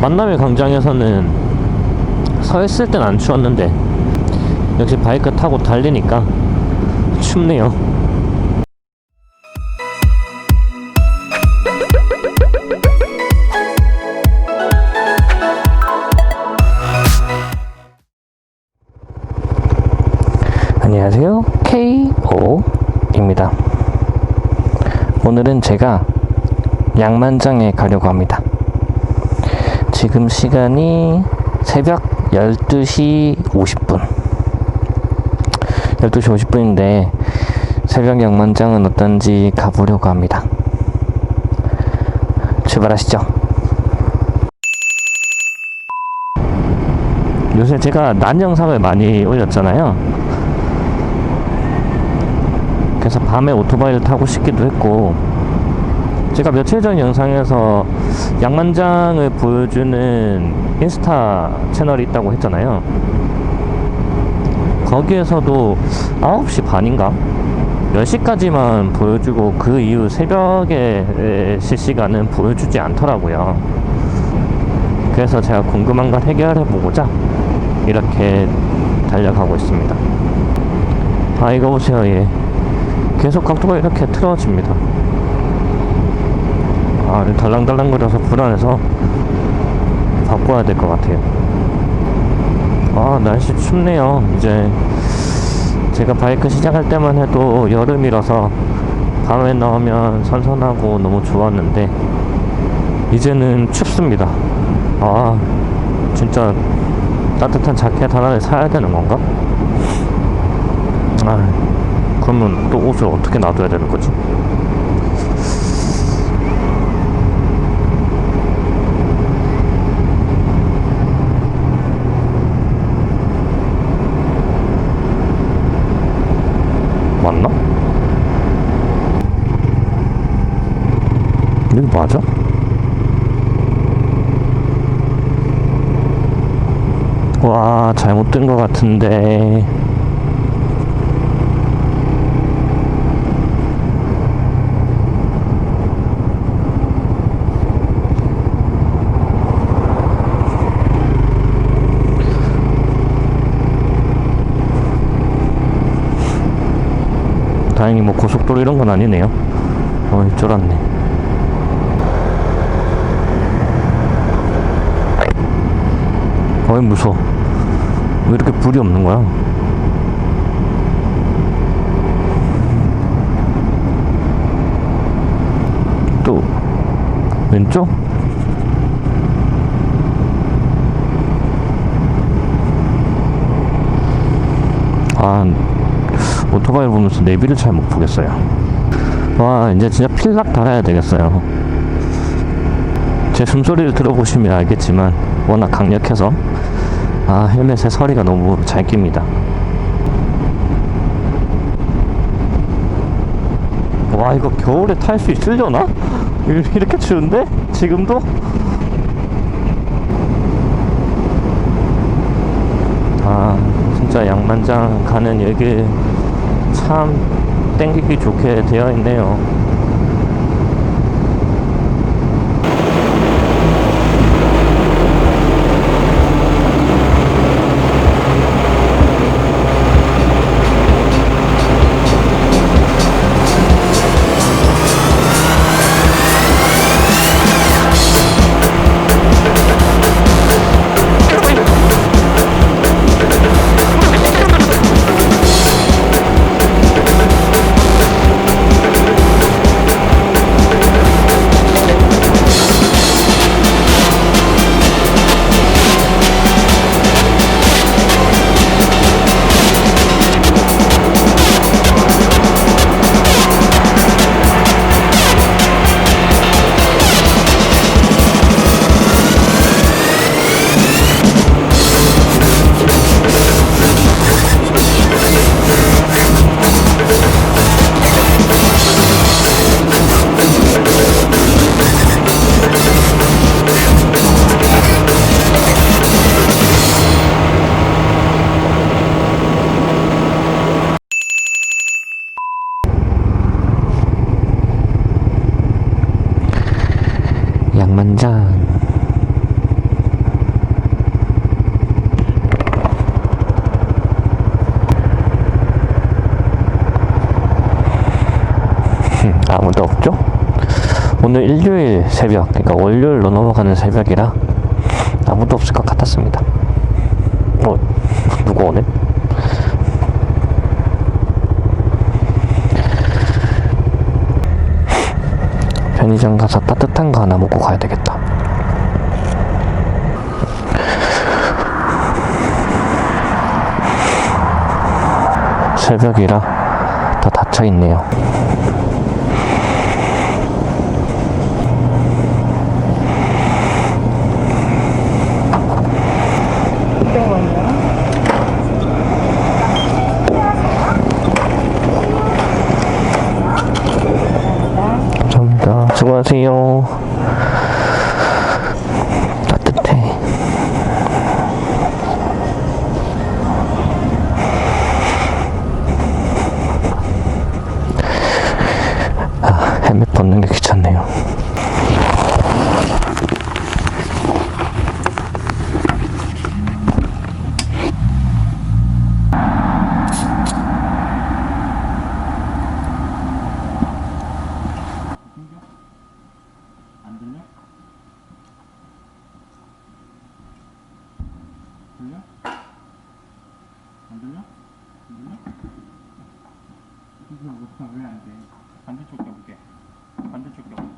만남의 광장에서는 서 있을 땐 안 추웠는데 역시 바이크 타고 달리니까 춥네요. 안녕하세요. K5입니다. 오늘은 제가 양만장에 가려고 합니다. 지금 시간이 새벽 12시 50분. 12시 50분인데 새벽 양만장은 어떤지 가보려고 합니다. 출발하시죠. 요새 제가 난 영상을 많이 올렸잖아요. 그래서 밤에 오토바이를 타고 싶기도 했고 제가 며칠 전 영상에서 양만장을 보여주는 인스타 채널이 있다고 했잖아요. 거기에서도 9시 반인가? 10시까지만 보여주고 그 이후 새벽에 실시간은 보여주지 않더라고요. 그래서 제가 궁금한 걸 해결해 보고자 이렇게 달려가고 있습니다. 아 이거 보세요. 얘 계속 각도가 이렇게 틀어집니다. 아, 달랑달랑거려서 불안해서 바꿔야 될 것 같아요. 아, 날씨 춥네요. 이제 제가 바이크 시작할 때만 해도 여름이라서 밤에 나오면 선선하고 너무 좋았는데 이제는 춥습니다. 아, 진짜 따뜻한 자켓 하나를 사야 되는 건가? 아, 그러면 또 옷을 어떻게 놔둬야 되는 거지? 맞나? 여기 맞아? 와 잘못된 것 같은데 다행히 뭐 고속도로 이런 건 아니네요. 어이, 쫄았네. 어이, 무서워. 왜 이렇게 불이 없는 거야? 또, 왼쪽? 아, 오토바이 보면서 내비를 잘 못 보겠어요. 와, 이제 진짜 필락 달아야 되겠어요. 제 숨소리를 들어보시면 알겠지만, 워낙 강력해서, 아, 헬멧에 서리가 너무 잘 낍니다. 와, 이거 겨울에 탈 수 있으려나? 이렇게 추운데? 지금도? 아, 진짜 양만장 가는 여기 참 땡기기 좋게 되어 있네요. 오늘 일요일 새벽, 그러니까 월요일로 넘어가는 새벽이라 아무도 없을 것 같았습니다. 어, 누구 오네? 편의점 가서 따뜻한 거 하나 먹고 가야 되겠다. 새벽이라 다 닫혀 있네요. 감사합니다. 수고하세요. 따뜻해. 아, 헬멧 벗는 게 귀찮네요. 안 들려? 들려? 안 들려? 안 들려? 이거 왜안 돼? 반대쪽 껴볼게. 반대쪽 껴. 반대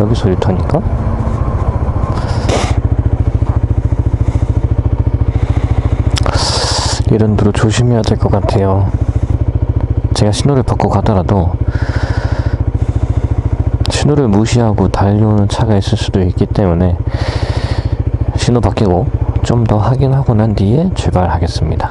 여기서 유턴니까? 이런 데로 조심해야 될 것 같아요. 제가 신호를 받고 가더라도 신호를 무시하고 달려오는 차가 있을 수도 있기 때문에 신호 바뀌고 좀 더 확인하고 난 뒤에 출발하겠습니다.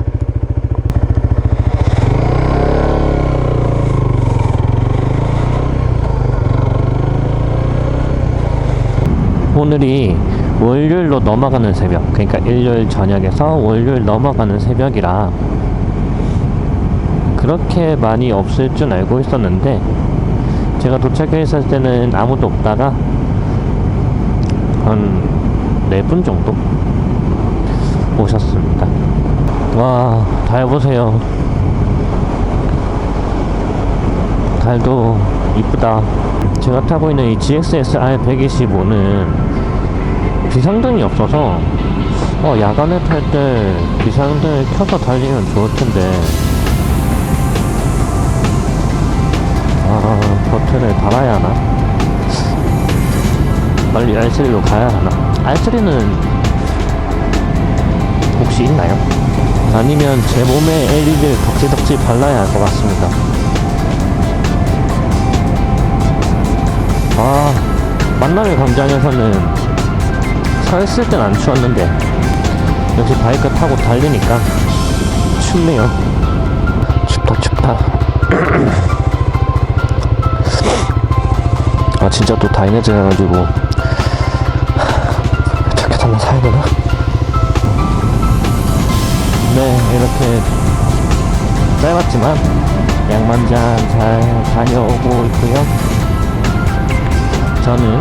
오늘이 월요일로 넘어가는 새벽, 그러니까 일요일 저녁에서 월요일 넘어가는 새벽이라 그렇게 많이 없을 줄 알고 있었는데 제가 도착했을 때는 아무도 없다가 한 네 분 정도 오셨습니다. 와, 달 보세요. 달도 이쁘다. 제가 타고 있는 이 GXSR 125는 비상등이 없어서 어, 야간에 탈 때 비상등을 켜서 달리면 좋을 텐데 아 버튼을 달아야 하나? 빨리 R3로 가야 하나? R3는 혹시 있나요? 아니면 제 몸에 LED를 덕지덕지 발라야 할 것 같습니다 아 만남의 광장에서는 서 있을 땐 안 추웠는데 역시 바이크 타고 달리니까 춥네요. 춥다 춥다. 아 진짜 또 다이내즈 해가지고 자켓 하나 사야 되나? 네 이렇게 짧았지만 양만장 잘 다녀오고 있고요 저는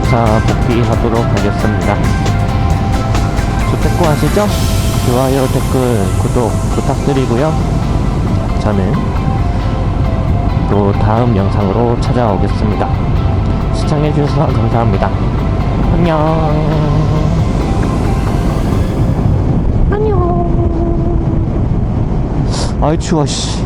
무사 복귀하도록 하겠습니다. 좋댔고 하시죠? 좋아요, 댓글, 구독 부탁드리고요. 저는 또 다음 영상으로 찾아오겠습니다. 시청해주셔서 감사합니다. 안녕. 아이 추워 씨.